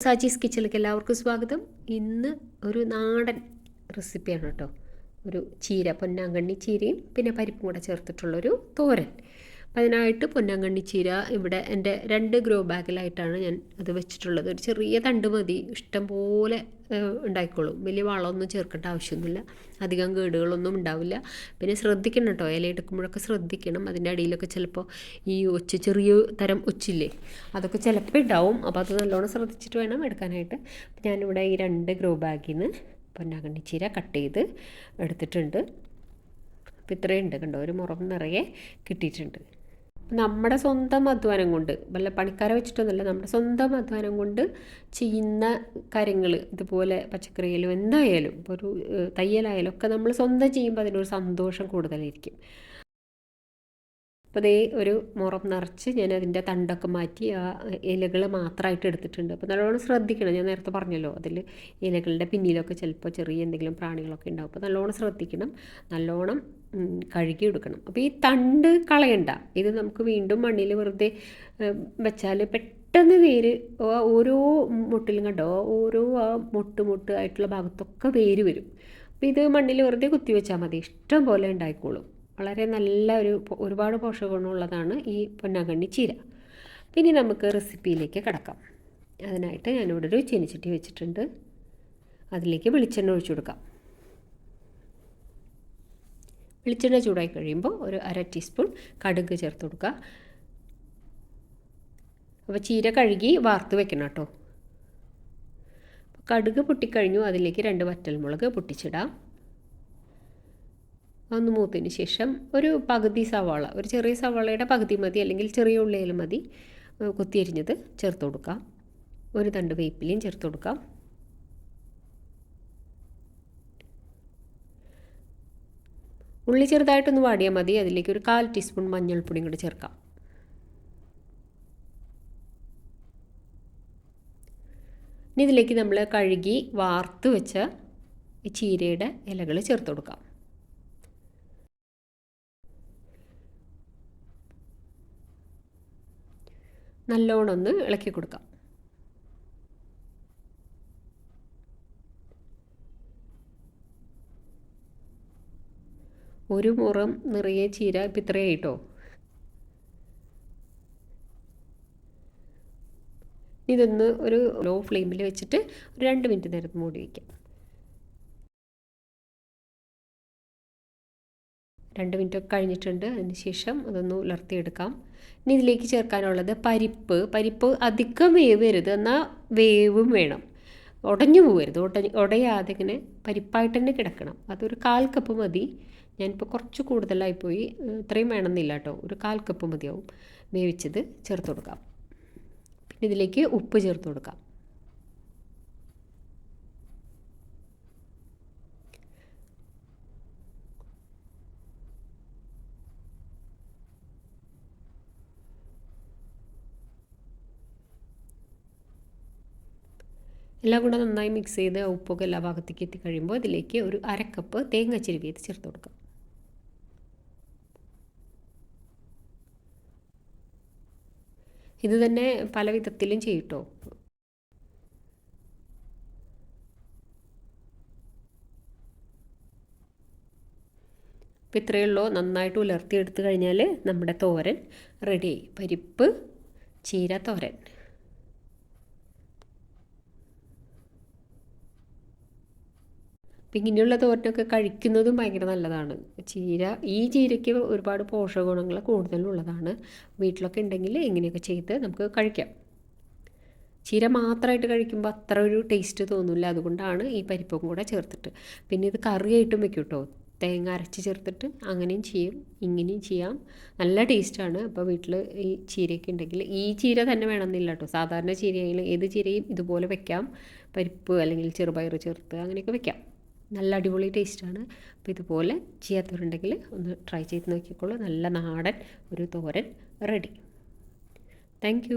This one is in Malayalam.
സാജീസ് കിച്ചണിലേക്ക് എല്ലാവർക്കും സ്വാഗതം. ഇന്ന് ഒരു നാടൻ റെസിപ്പിയാണ് കേട്ടോ. ഒരു ചീര പൊന്നാങ്കണ്ണി ചീരയും പിന്നെ പരിപ്പും കൂടെ ചേർത്തിട്ടുള്ളൊരു തോരൻ. അപ്പം അതിനായിട്ട് പൊന്നാങ്കണ്ണി ചീര ഇവിടെ എന്റെ രണ്ട് ഗ്രോ ബാഗിലായിട്ടാണ് ഞാൻ അത് വെച്ചിട്ടുള്ളത്. ഒരു ചെറിയ തണ്ട് മതി. ഇഷ്ടം പോലെ ഉണ്ടായിക്കോളും. വലിയ വളമൊന്നും ചേർക്കേണ്ട ആവശ്യമൊന്നുമില്ല. അധികം കേടുകളൊന്നും ഉണ്ടാവില്ല. പിന്നെ ശ്രദ്ധിക്കണം കേട്ടോ. ഇല എടുക്കുമ്പോഴൊക്കെ ശ്രദ്ധിക്കണം. അതിന്റെ അടിയിലൊക്കെ ചിലപ്പോൾ ഈ ഒച്ച് ചെറിയ തരം ഒച്ചില്ലേ അതൊക്കെ ചിലപ്പോൾ ഉണ്ടാവും. അപ്പോൾ അത് നല്ലോണം ശ്രദ്ധിച്ചിട്ട് വേണം എടുക്കാനായിട്ട്. ഞാനിവിടെ ഈ രണ്ട് ഗ്രോ ബാഗിൽ നിന്ന് പൊന്നാങ്കണ്ണി ചീര കട്ട് ചെയ്ത് എടുത്തിട്ടുണ്ട്. അപ്പോൾ ഇത്രയും ഉണ്ട് കണ്ടോ. ഒരു മുറം നിറയെ കിട്ടിയിട്ടുണ്ട്. നമ്മുടെ സ്വന്തം അധ്വാനം കൊണ്ട് വല്ല പണിക്കാരെ വെച്ചിട്ടൊന്നുമല്ല നമ്മുടെ സ്വന്തം അധ്വാനം കൊണ്ട് ചെയ്യുന്ന കാര്യങ്ങൾ ഇതുപോലെ പച്ചക്കറിയിലും എന്തായാലും ഇപ്പോൾ ഒരു തയ്യലായാലും ഒക്കെ നമ്മൾ സ്വന്തം ചെയ്യുമ്പോൾ അതിനൊരു സന്തോഷം കൂടുതലായിരിക്കും. അപ്പോൾ ദേ ഒരു മുറം നിറച്ച് ഞാൻ അതിന്റെ തണ്ടൊക്കെ മാറ്റി ആ ഇലകൾ മാത്രമായിട്ട് എടുത്തിട്ടുണ്ട്. അപ്പോൾ നല്ലോണം ശ്രദ്ധിക്കണം. ഞാൻ നേരത്തെ പറഞ്ഞല്ലോ അതിൽ ഇലകളുടെ പിന്നിലൊക്കെ ചിലപ്പോൾ ചെറിയ എന്തെങ്കിലും പ്രാണികളൊക്കെ ഉണ്ടാവും. അപ്പോൾ നല്ലോണം ശ്രദ്ധിക്കണം. നല്ലോണം കഴുകി എടുക്കണം. അപ്പോൾ ഈ തണ്ട് കളയണ്ട. ഇത് നമുക്ക് വീണ്ടും മണ്ണിൽ വെറുതെ വെച്ചാൽ പെട്ടെന്ന് വേര് ഓരോ മുട്ടിലും കണ്ടോ? ഓരോ ആ മുട്ട് മുട്ട് ആയിട്ടുള്ള ഭാഗത്തൊക്കെ വേര് വരും. അപ്പോൾ ഇത് മണ്ണിൽ വെറുതെ കുത്തി വെച്ചാൽ മതി. ഇഷ്ടം പോലെ ഉണ്ടായിക്കോളും. വളരെ നല്ല ഒരു ഒരുപാട് പോഷകഗുണമുള്ളതാണ് ഈ പൊന്നാങ്കണ്ണി ചീര. പിന്നെ നമുക്ക് റെസിപ്പിയിലേക്ക് കിടക്കാം. അതിനായിട്ട് ഞാനിവിടെ ഒരു ചീനിച്ചട്ടി വെച്ചിട്ടുണ്ട്. അതിലേക്ക് വെളിച്ചെണ്ണ ഒഴിച്ചു കൊടുക്കാം. വെളിച്ചെണ്ണ ചൂടായി കഴിയുമ്പോൾ ഒരു അര ടീസ്പൂൺ കടുക് ചേർത്ത് കൊടുക്കുക. അപ്പോൾ ചീര കഴുകി വാർത്ത് വെക്കണം കേട്ടോ. കടുക് പൊട്ടിക്കഴിഞ്ഞു അതിലേക്ക് രണ്ട് വറ്റൽമുളക് പൊട്ടിച്ചിടാം. ഒന്ന് മൂത്തതിന് ശേഷം ഒരു പകുതി സവാള ഒരു ചെറിയ സവാളയുടെ പകുതി മതി അല്ലെങ്കിൽ ചെറിയ ഉള്ളിയിൽ മതി. കൊത്തിയരിഞ്ഞത് ചേർത്ത് കൊടുക്കാം. ഒരു തണ്ട് വേപ്പിലയും ചേർത്ത് കൊടുക്കാം. ഉള്ളി ചെറുതായിട്ടൊന്ന് വാടിയാൽ മതി. അതിലേക്ക് ഒരു കാൽ ടീസ്പൂൺ മഞ്ഞൾപ്പൊടിയും കൂടി ചേർക്കാം. ഇനി ഇതിലേക്ക് നമ്മൾ കഴുകി വാർത്ത് വെച്ച ചീരയുടെ ഇലകൾ ചേർത്ത് കൊടുക്കാം. നല്ലോണം ഒന്ന് ഇളക്കി കൊടുക്കാം. ഒരു മുറം നിറയെ ചീര ഇപ്പം ഇത്രയായിട്ടോ ഇതൊന്ന് ഒരു ലോ ഫ്ലെയിമിൽ വെച്ചിട്ട് ഒരു രണ്ട് മിനിറ്റ് നേരത്ത് മൂടി വയ്ക്കാം രണ്ട് മിനിറ്റ് ഒക്കെ കഴിഞ്ഞിട്ടുണ്ട്. അതിന് ശേഷം അതൊന്ന് ഉലർത്തിയെടുക്കാം. ഇനി ഇതിലേക്ക് ചേർക്കാനുള്ളത് പരിപ്പ്. പരിപ്പ് അധികം വേവരുത്. എന്നാൽ വേവും വേണം. ഉടഞ്ഞു പോകരുത് ഉടഞ്ഞ് ഉടയാതെ ഇങ്ങനെ പരിപ്പായിട്ട് തന്നെ കിടക്കണം. അതൊരു കാൽ കപ്പ് മതി. ഞാനിപ്പോൾ കുറച്ച് കൂടുതലായി പോയി ഇത്രയും വേണമെന്നില്ല കേട്ടോ. ഒരു കാൽ കപ്പ് മതിയാവും. വേവിച്ചത് ചേർത്ത് കൊടുക്കാം. പിന്നെ ഇതിലേക്ക് ഉപ്പ് ചേർത്ത് കൊടുക്കാം. എല്ലാം കൂടെ നന്നായി മിക്സ് ചെയ്ത് ഉപ്പൊക്കെ എല്ലാ ഭാഗത്തേക്ക് എത്തിക്കഴിയുമ്പോൾ ഇതിലേക്ക് ഒരു അരക്കപ്പ് തേങ്ങ ചിരുവിയത് ചേർത്ത് കൊടുക്കാം. ഇത് തന്നെ പല വിധത്തിലും ചെയ്യട്ടോ. ഇത്രയേ ഉള്ളൂ. നന്നായിട്ട് ഉലർത്തിയെടുത്ത് കഴിഞ്ഞാൽ നമ്മുടെ തോരൻ റെഡിയായി പരിപ്പ് ചീര തോരൻ. അപ്പം ഇങ്ങനെയുള്ള തോരനൊക്കെ കഴിക്കുന്നതും ഭയങ്കര നല്ലതാണ്. ചീര ഈ ചീരയ്ക്ക് ഒരുപാട് പോഷകഗുണങ്ങൾ കൂടുതലുള്ളതാണ്. വീട്ടിലൊക്കെ ഉണ്ടെങ്കിൽ ഇങ്ങനെയൊക്കെ ചെയ്ത് നമുക്ക് കഴിക്കാം. ചീര മാത്രമായിട്ട് കഴിക്കുമ്പോൾ അത്ര ഒരു ടേസ്റ്റ് തോന്നില്ല അതുകൊണ്ടാണ് ഈ പരിപ്പും കൂടെ ചേർത്തിട്ട്. പിന്നെ ഇത് കറിയായിട്ടും വെക്കും കേട്ടോ തേങ്ങ അരച്ച് ചേർത്തിട്ട് അങ്ങനെയും ചെയ്യും ഇങ്ങനെയും ചെയ്യാം. നല്ല ടേസ്റ്റാണ് അപ്പോൾ വീട്ടിൽ ഈ ചീരയൊക്കെ ഉണ്ടെങ്കിൽ ഈ ചീര തന്നെ വേണമെന്നില്ല കേട്ടോ. സാധാരണ ചീരയായാലും ഏത് ചീരയും ഇതുപോലെ വെക്കാം. പരിപ്പ് അല്ലെങ്കിൽ ചെറുപയർ ചേർത്ത് അങ്ങനെയൊക്കെ വെക്കാം. നല്ല അടിപൊളി ടേസ്റ്റാണ്. അപ്പോൾ ഇതുപോലെ ചെയ്യാത്തവരുണ്ടെങ്കിൽ ഒന്ന് ട്രൈ ചെയ്ത് നോക്കിക്കോളൂ. നല്ല നാടൻ ഒരു തോരൻ റെഡി താങ്ക്